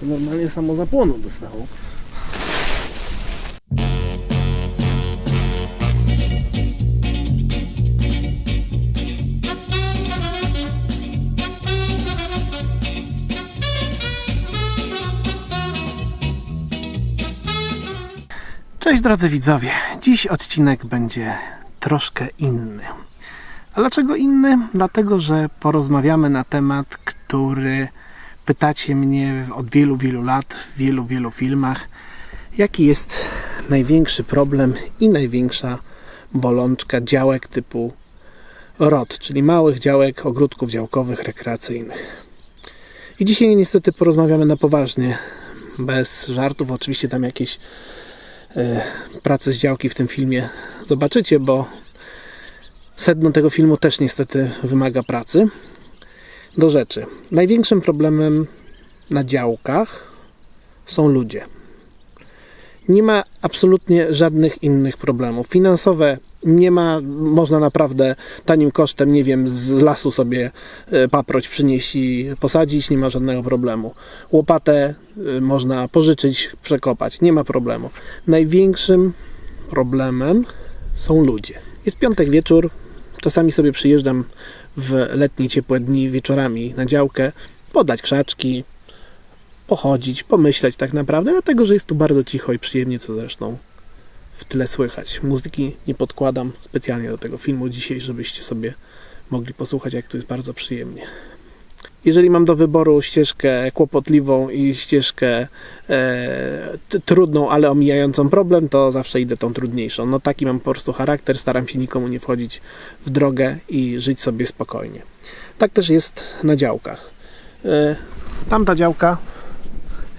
To normalnie samo zapłonu dostało. Cześć drodzy widzowie. Dziś odcinek będzie troszkę inny. Dlaczego inny? Dlatego, że porozmawiamy na temat, który pytacie mnie od wielu, wielu lat, w wielu, wielu filmach, jaki jest największy problem i największa bolączka działek typu ROT, czyli małych działek, ogródków działkowych, rekreacyjnych. I dzisiaj niestety porozmawiamy na poważnie, bez żartów, oczywiście tam jakieś e, prace z działki w tym filmie zobaczycie, bo sedno tego filmu też niestety wymaga pracy. Do rzeczy. Największym problemem na działkach są ludzie. Nie ma absolutnie żadnych innych problemów. Finansowe nie ma, można naprawdę tanim kosztem, nie wiem, z lasu sobie e, paproć przynieść i posadzić, nie ma żadnego problemu. Łopatę e, można pożyczyć, przekopać, nie ma problemu. Największym problemem są ludzie. Jest piątek wieczór, czasami sobie przyjeżdżam w letnie ciepłe dni wieczorami na działkę, podać krzaczki, pochodzić, pomyśleć tak naprawdę, dlatego że jest tu bardzo cicho i przyjemnie, co zresztą w tle słychać. Muzyki nie podkładam specjalnie do tego filmu dzisiaj, żebyście sobie mogli posłuchać, jak tu jest bardzo przyjemnie. Jeżeli mam do wyboru ścieżkę kłopotliwą i ścieżkę e, trudną, ale omijającą problem, to zawsze idę tą trudniejszą. No taki mam po prostu charakter, staram się nikomu nie wchodzić w drogę i żyć sobie spokojnie. Tak też jest na działkach. E, tamta działka,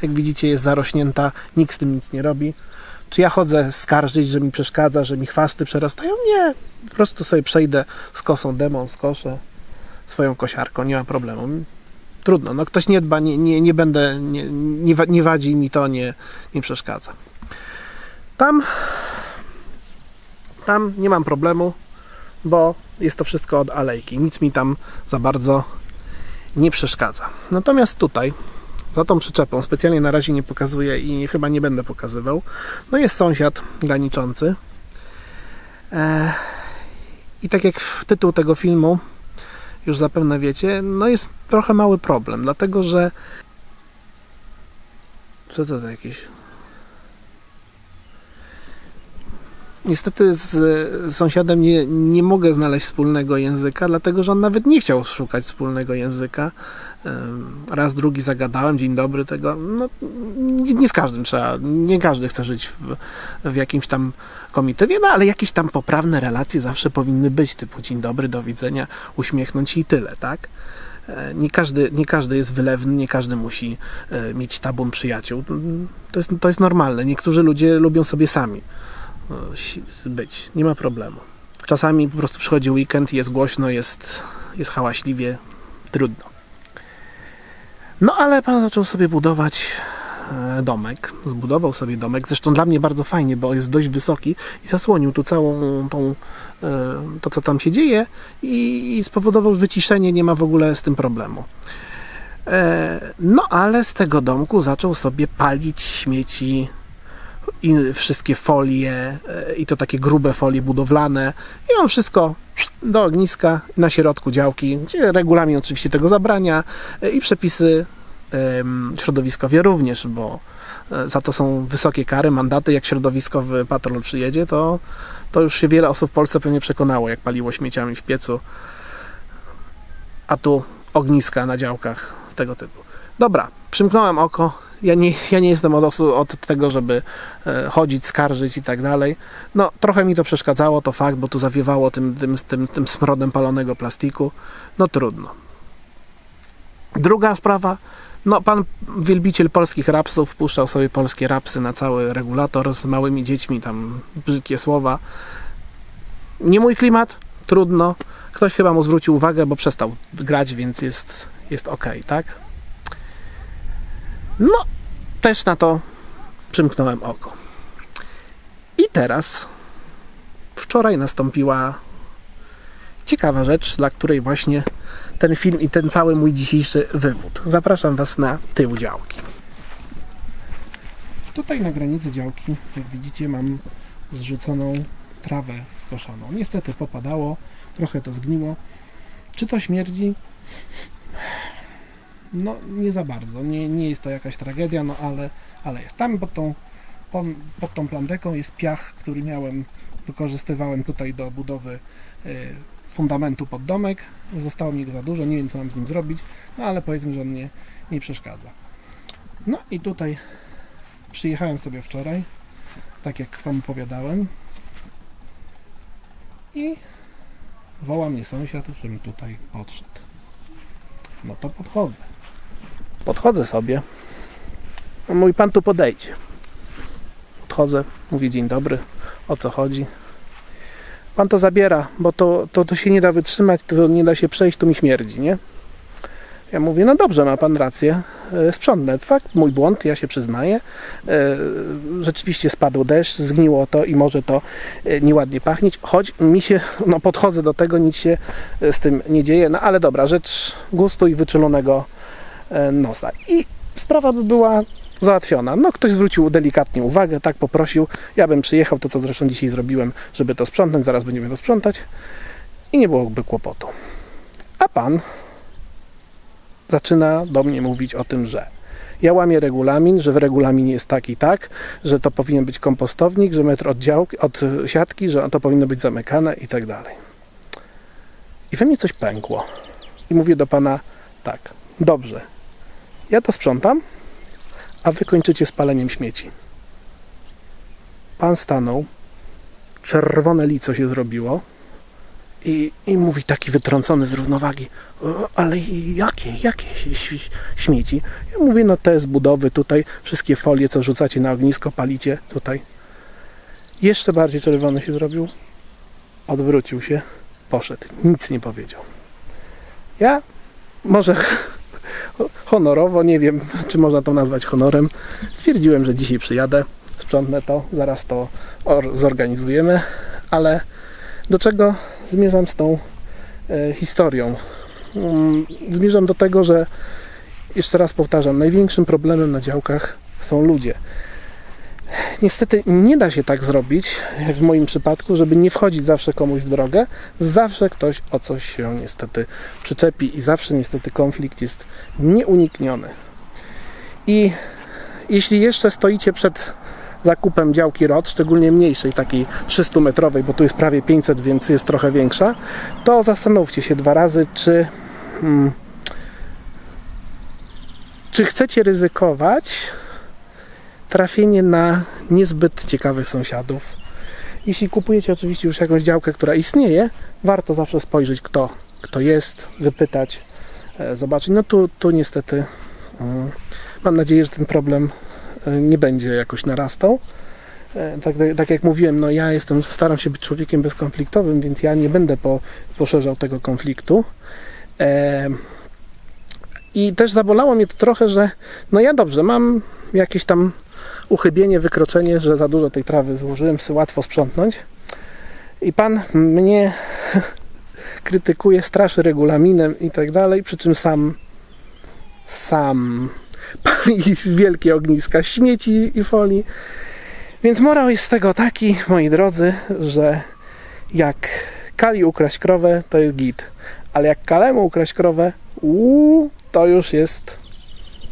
jak widzicie, jest zarośnięta, nikt z tym nic nie robi. Czy ja chodzę skarżyć, że mi przeszkadza, że mi chwasty przerastają? Nie. Po prostu sobie przejdę z kosą demon, skoszę swoją kosiarką, nie ma problemu. Trudno, no ktoś nie dba, nie, nie, nie będę, nie, nie, nie wadzi, mi to nie, nie przeszkadza. Tam, tam nie mam problemu, bo jest to wszystko od alejki. Nic mi tam za bardzo nie przeszkadza. Natomiast tutaj, za tą przyczepą, specjalnie na razie nie pokazuję i chyba nie będę pokazywał, no jest sąsiad graniczący. E, I tak jak w tytuł tego filmu już zapewne wiecie, no jest trochę mały problem, dlatego że co to za jakieś Niestety z sąsiadem nie, nie mogę znaleźć wspólnego języka, dlatego że on nawet nie chciał szukać wspólnego języka. Raz, drugi zagadałem, dzień dobry, tego. No, nie, nie z każdym trzeba, nie każdy chce żyć w, w jakimś tam komitywie, no ale jakieś tam poprawne relacje zawsze powinny być, typu dzień dobry, do widzenia, uśmiechnąć i tyle, tak? E, Nie każdy, nie każdy jest wylewny, nie każdy musi e, mieć tabun przyjaciół. To jest, to jest normalne. Niektórzy ludzie lubią sobie sami być. Nie ma problemu. Czasami po prostu przychodzi weekend, jest głośno, jest, jest hałaśliwie, trudno. No ale pan zaczął sobie budować e, domek. Zbudował sobie domek. Zresztą dla mnie bardzo fajnie, bo jest dość wysoki i zasłonił tu całą tą, e, to, co tam się dzieje i, i spowodował wyciszenie. Nie ma w ogóle z tym problemu. E, No ale z tego domku zaczął sobie palić śmieci i wszystkie folie e, i to takie grube folie budowlane i on wszystko do ogniska na środku działki, gdzie regulamin oczywiście tego zabrania e, i przepisy em, środowiskowe również, bo e, za to są wysokie kary, mandaty. Jak środowiskowy patrol przyjedzie, to, to już się wiele osób w Polsce pewnie przekonało, jak paliło śmieciami w piecu. A tu ogniska na działkach tego typu. Dobra, przymknąłem oko. Ja nie, ja nie jestem od, osu- od tego, żeby e, chodzić, skarżyć i tak dalej. No, trochę mi to przeszkadzało, to fakt, bo tu zawiewało tym, tym, tym, tym smrodem palonego plastiku. No trudno. Druga sprawa, no pan wielbiciel polskich rapsów wpuszczał sobie polskie rapsy na cały regulator z małymi dziećmi, tam brzydkie słowa. Nie mój klimat, trudno. Ktoś chyba mu zwrócił uwagę, bo przestał grać, więc jest, jest ok, tak? No, też na to przymknąłem oko. I teraz, wczoraj nastąpiła ciekawa rzecz, dla której właśnie ten film i ten cały mój dzisiejszy wywód. Zapraszam Was na tył działki. Tutaj na granicy działki, jak widzicie, mam zrzuconą trawę skoszoną. Niestety popadało, trochę to zgniło. Czy to śmierdzi? No, nie za bardzo. Nie, nie jest to jakaś tragedia, no ale, ale jest. Tam pod tą, pod, tą plandeką jest piach, który miałem, wykorzystywałem tutaj do budowy y, fundamentu pod domek. Zostało mi go za dużo, nie wiem co mam z nim zrobić, no ale powiedzmy, że on nie, nie przeszkadza. No i tutaj przyjechałem sobie wczoraj, tak jak Wam opowiadałem. I woła mnie sąsiad, żebym tutaj podszedł. No to podchodzę. Podchodzę sobie. Mój pan tu podejdzie. Podchodzę, mówi dzień dobry, o co chodzi. Pan to zabiera, bo to, to, to się nie da wytrzymać, to nie da się przejść, tu mi śmierdzi, nie? Ja mówię, no dobrze, ma pan rację, e, sprzątnę. Fakt, mój błąd, ja się przyznaję. E, Rzeczywiście spadł deszcz, zgniło to i może to e, nieładnie pachnieć, choć mi się, no podchodzę do tego, nic się z tym nie dzieje, no ale dobra, rzecz gustu i wyczulonego nosa. I sprawa by była załatwiona. No ktoś zwrócił delikatnie uwagę, tak poprosił, ja bym przyjechał, to co zresztą dzisiaj zrobiłem, żeby to sprzątnąć, zaraz będziemy to sprzątać i nie byłoby kłopotu. A pan zaczyna do mnie mówić o tym, że ja łamię regulamin, że w regulaminie jest tak i tak, że to powinien być kompostownik, że metr od, działki, od siatki, że to powinno być zamykane i tak dalej. I we mnie coś pękło. I mówię do pana tak, dobrze, ja to sprzątam, a wy kończycie z paleniem śmieci. Pan stanął, czerwone lico się zrobiło i, i mówi taki wytrącony z równowagi, "O, ale jakie, jakie śmieci? Ja mówię, no te z budowy tutaj, wszystkie folie, co rzucacie na ognisko, palicie tutaj. Jeszcze bardziej czerwony się zrobił, odwrócił się, poszedł, nic nie powiedział. Ja może honorowo, nie wiem, czy można to nazwać honorem, stwierdziłem, że dzisiaj przyjadę, sprzątnę to, zaraz to or- zorganizujemy, ale do czego zmierzam z tą e, historią? Mm, Zmierzam do tego, że jeszcze raz powtarzam, największym problemem na działkach są ludzie. Niestety nie da się tak zrobić, jak w moim przypadku, żeby nie wchodzić zawsze komuś w drogę. Zawsze ktoś o coś się niestety przyczepi i zawsze niestety konflikt jest nieunikniony. I jeśli jeszcze stoicie przed zakupem działki ROT, szczególnie mniejszej, takiej 300-metrowej, bo tu jest prawie 500, więc jest trochę większa, to zastanówcie się dwa razy, czy, hmm, czy chcecie ryzykować trafienie na niezbyt ciekawych sąsiadów. Jeśli kupujecie oczywiście już jakąś działkę, która istnieje, warto zawsze spojrzeć, kto, kto jest, wypytać, e, zobaczyć. No tu, tu niestety mm, mam nadzieję, że ten problem e, nie będzie jakoś narastał. E, Tak, tak jak mówiłem, no ja jestem, staram się być człowiekiem bezkonfliktowym, więc ja nie będę po, poszerzał tego konfliktu. E, I też zabolało mnie to trochę, że no ja dobrze, mam jakieś tam uchybienie, wykroczenie, że za dużo tej trawy złożyłem, łatwo sprzątnąć. I pan mnie krytykuje, straszy regulaminem i tak dalej, przy czym sam sam pali wielkie ogniska śmieci i folii. Więc morał jest z tego taki, moi drodzy, że jak kali ukraść krowę, to jest git. Ale jak kalemu ukraść krowę, uuu, to już jest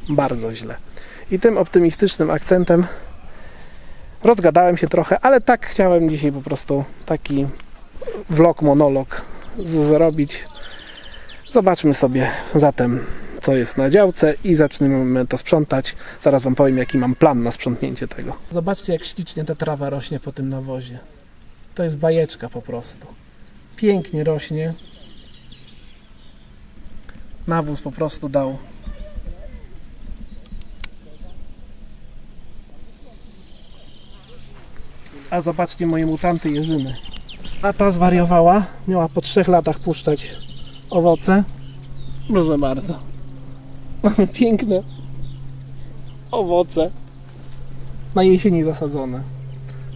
bardzo źle. I tym optymistycznym akcentem rozgadałem się trochę, ale tak chciałem dzisiaj po prostu taki vlog, monolog zrobić. Zobaczmy sobie zatem, co jest na działce i zaczniemy to sprzątać. Zaraz Wam powiem, jaki mam plan na sprzątnięcie tego. Zobaczcie, jak ślicznie ta trawa rośnie po tym nawozie. To jest bajeczka po prostu. Pięknie rośnie. Nawóz po prostu dał A zobaczcie moje mutanty jeżyny. A ta zwariowała, miała po trzech latach puszczać owoce. Proszę bardzo. Mamy piękne owoce na jesieni zasadzone.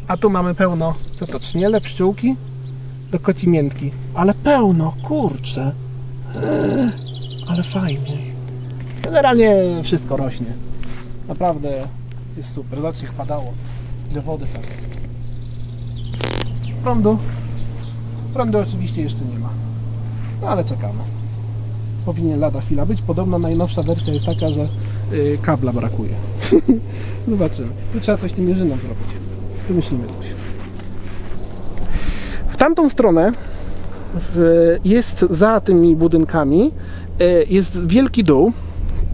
A tu mamy pełno, co to, czmiele, pszczółki do kocimiętki. Ale pełno, kurczę. Eee, ale fajnie. Generalnie wszystko rośnie. Naprawdę Jest super, zobaczcie jak padało. Ile wody tam jest. Prądu. Prądu oczywiście jeszcze nie ma. No ale czekamy. Powinien lada chwila być. Podobno najnowsza wersja jest taka, że yy, kabla brakuje. Zobaczymy. Tu trzeba coś tym jeżynom zrobić. Wymyślimy coś. W tamtą stronę w, jest za tymi budynkami y, jest wielki dół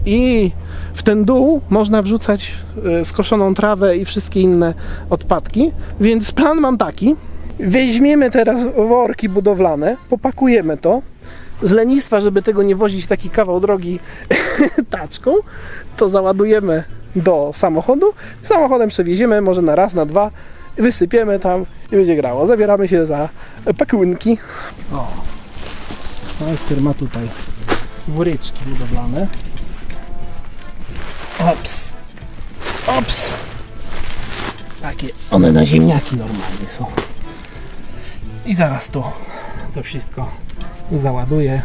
i w ten dół można wrzucać y, skoszoną trawę i wszystkie inne odpadki, więc plan mam taki. Weźmiemy teraz worki budowlane, popakujemy to. Z lenistwa, żeby tego nie wozić taki kawał drogi taczką, to załadujemy do samochodu. Samochodem przewieziemy może na raz, na dwa, wysypiemy tam i będzie grało. Zabieramy się za pakunki. O, majster ma tutaj woryczki budowlane. Ops. Ops. Takie one na ziemniaki normalnie są. I zaraz tu to wszystko załaduję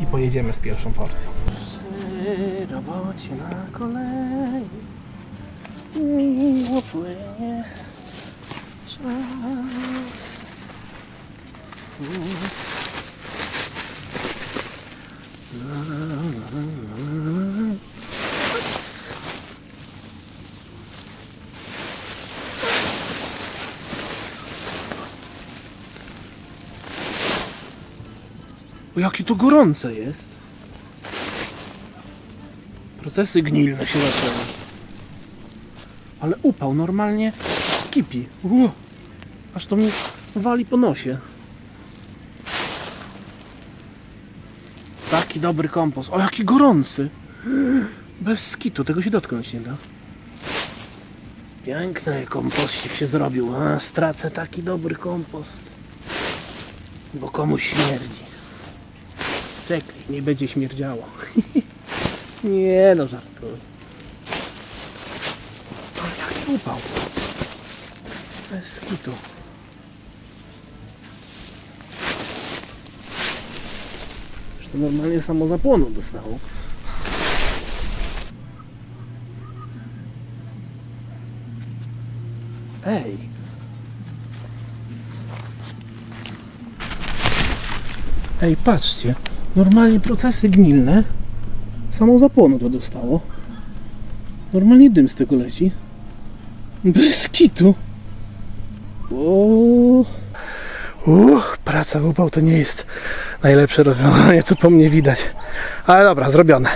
i pojedziemy z pierwszą porcją. Przy robocie na kolei miło płynie czas. Ups. O, jakie to gorące jest. Procesy gnilne się zaczęły. Ale upał normalnie skipi. Aż to mi wali po nosie. Taki dobry kompost. O, jaki gorący. Bez skitu, tego się dotknąć nie da. Piękny kompościk się zrobił. A, stracę taki dobry kompost. Bo komuś śmierdzi. Czekaj, nie będzie śmierdziało. nie no, żartuję. O, jaki upał. Bez kitu. To normalnie samo zapłonu dostało. Ej. Ej, patrzcie. Normalnie procesy gnilne. Samo zapłonu to dostało. Normalnie dym z tego leci. Bez kitu. O. Uch, praca w upał to nie jest najlepsze rozwiązanie, co po mnie widać. Ale dobra, zrobione.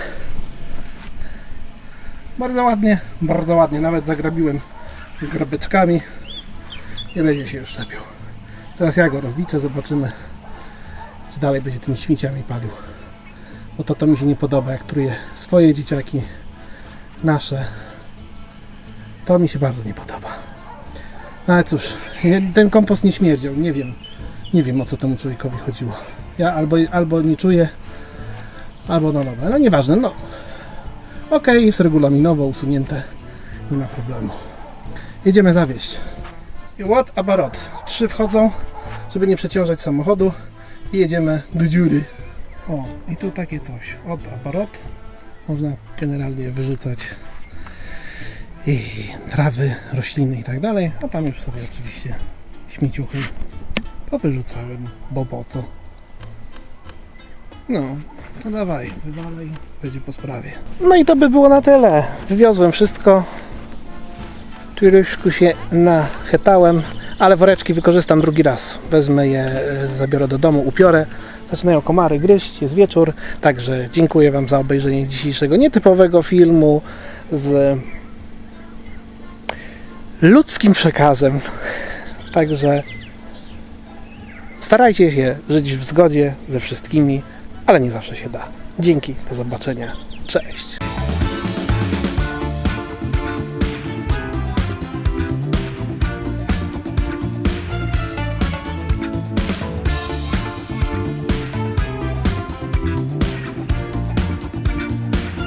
Bardzo ładnie, bardzo ładnie. Nawet zagrabiłem grabeczkami. Nie będzie się już szczepił. Teraz ja go rozliczę, zobaczymy, czy dalej będzie tymi śmieciami palił. Bo to, to mi się nie podoba, jak truje swoje dzieciaki, nasze. To mi się bardzo nie podoba. No ale cóż, ten kompost nie śmierdział, nie wiem. Nie wiem o co temu człowiekowi chodziło. Ja albo, albo nie czuję, albo no dobra, no nieważne, no. Okej, jest regulaminowo usunięte, nie ma problemu. Jedziemy zawieść. What abarot. Trzy wchodzą, żeby nie przeciążać samochodu i jedziemy do dziury. O, i tu takie coś. Od aparat. Można generalnie wyrzucać i trawy, rośliny i tak dalej, a tam już sobie oczywiście śmieciuchy powyrzucałem, bo po co. No, to dawaj, wywalaj, będzie po sprawie. No i to by było na tyle. Wywiozłem wszystko. Troszkę się nachetałem, ale woreczki wykorzystam drugi raz. Wezmę je, e, zabiorę do domu, upiorę. Zaczynają komary gryźć, jest wieczór, także dziękuję Wam za obejrzenie dzisiejszego nietypowego filmu z ludzkim przekazem. Także starajcie się żyć w zgodzie ze wszystkimi, ale nie zawsze się da. Dzięki, do zobaczenia. Cześć.